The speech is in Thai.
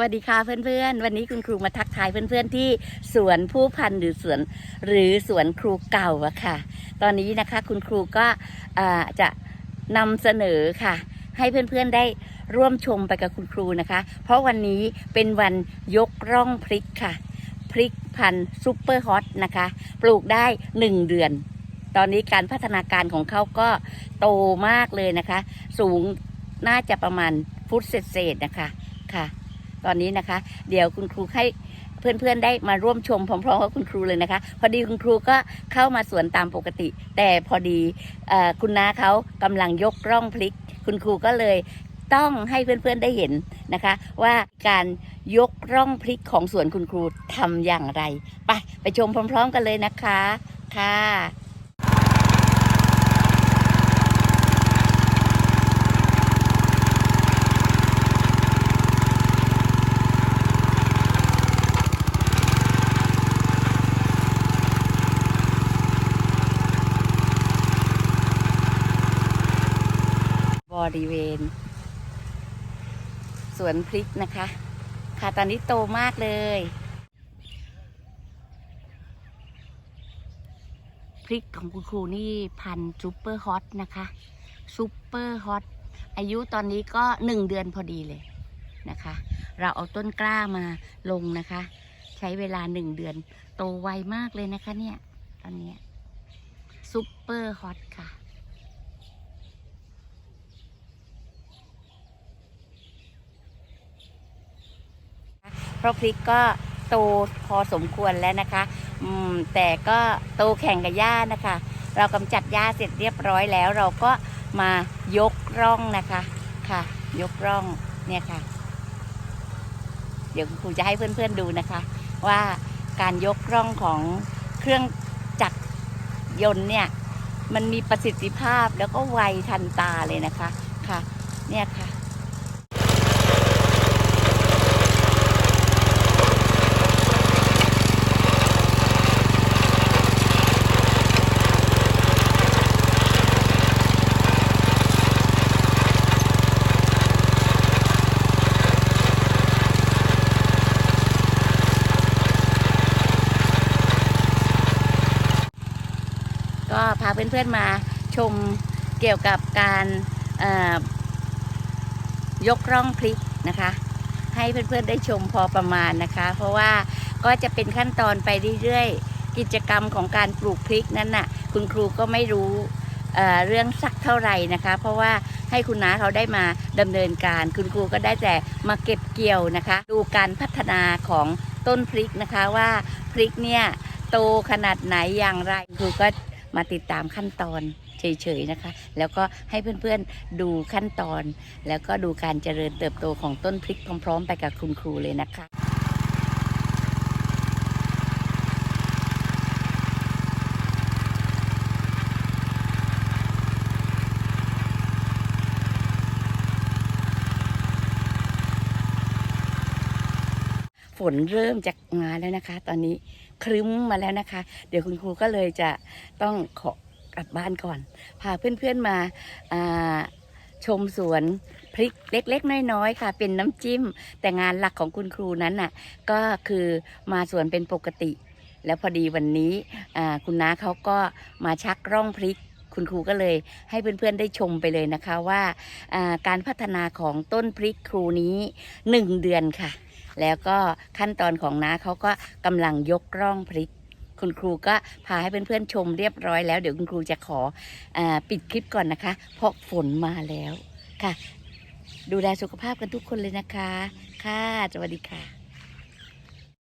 วัสดีค่ะเพื่อนๆ วันนี้คุณครูมาทักทายเพื่อนๆที่สวนผู้พันหรือสวนหรือสวนครูเก่าอะค่ะ ตอนนี้นะคะคุณครูก็จะนำเสนอค่ะ ให้เพื่อนๆได้ร่วมชมไปกับคุณครูนะคะ เพราะวันนี้เป็นวันยกร่องพริกค่ะ พริกพันธุ์ซุปเปอร์ฮอตนะคะ ปลูกได้ 1 เดือน ตอนนี้การพัฒนาการของเขาก็โตมากเลยนะคะ สูงน่าจะประมาณฟุตเศษๆนะคะค่ะ ตอนนี้นะคะ เดี๋ยวคุณครูให้เพื่อนๆได้มาร่วมชมพร้อมๆกับคุณครูเลยนะคะ พอดีคุณครูก็เข้ามาสวนตามปกติ แต่พอดีอคุณน้าเขากำลังยกร่องพลิก คุณครูก็เลยต้องให้เพื่อนๆได้เห็นนะคะ ว่าการยกร่องพลิกของสวนคุณครูทำอย่างไร ไปไปชมพร้อม ๆ กันเลยนะคะค่ะ ริเวณ สวนพริกนะคะ ค่ะตอนนี้โตมากเลยพริกของคุณครูนี่พันซูเปอร์ฮอตนะคะซูเปอร์ฮอตอายุตอนนี้ก็หนึ่งเดือนพอดีเลยนะคะ เราเอาต้นกล้ามาลงนะคะ ใช้เวลาหนึ่งเดือน โตไวมากเลยนะคะเนี่ย ตอนนี้ซูเปอร์ฮอตค่ะ ราะพริกก็โตพอสมควรแล้วนะคะอืมแต่ก็โตแข่งกับหญ้านะคะ เรากำจัดหญ้าเสร็จเรียบร้อยแล้ว เราก็มายกร่องนะคะค่ะ ยกร่องเนี่ยค่ะ เดี๋ยวคุณครูจะให้เพื่อนๆดูนะคะ ว่าการยกร่องของเครื่องจักรยนต์เนี่ย มันมีประสิทธิภาพแล้วก็ไวทันตาเลยนะคะค่ะ เนี่ยค่ะ ก็พา เพื่อนๆมาชมเกี่ยวกับการยกร่องพริกนะคะ ให้เพื่อนๆได้ชมพอประมาณนะคะ เพราะว่าก็จะเป็นขั้นตอนไปเรื่อยๆ กิจกรรมของการปลูกพริกนั้นน่ะ คุณครูก็ไม่รู้เเรื่องสักเท่าไหร่นะคะ เพราะว่าให้คุณน้าเขาได้มาดำเนินการ คุณครูก็ได้แต่มาเก็บเกี่ยวนะคะ ดูการพัฒนาของต้นพริกนะคะว่าพริกเนี่ยโตขนาดไหนอย่างไรคุณครูก็ มาติดตามขั้นตอนเฉยๆนะคะ แล้วก็ให้เพื่อนๆดูขั้นตอน แล้วก็ดูการเจริญเติบโตของต้นพริกพร้อม ๆ ไปกับคุณครูเลยนะคะ ฝ นเริ่มจะมาแล้วนะคะ ตอนนี้ครึ้มมาแล้วนะคะ เดี๋ยวคุณครูก็เลยจะต้องขอกลับบ้านก่อน พาเพื่อนๆมาาชมสวนพริกเล็กๆ น้อยๆค่ะ เป็นน้ำจิ้ม แต่งานหลักของคุณครูนั้นน่ะ ก็คือมาสวนเป็นปกติ แล้วพอดีวันนี้คุณน้าเขาก็มาชักร่องพริก คุณครูก็เลยให้เพื่อนๆได้ชมไปเลยนะคะว่าอ่าการพัฒนาของต้นพริกครูนี้หนึ่งเดือนค่ะ แล้วก็ขั้นตอนของน้าเขาก็กำลังยกร่องพริก คุณครูก็พาให้เพื่อนๆชมเรียบร้อยแล้วเดี๋ยวคุณครูจะขออปิดคลิปก่อนนะคะ เพราะฝนมาแล้วค่ะ ดูแลสุขภาพกันทุกคนเลยนะคะ ค่ะ สวัสดีค่ะ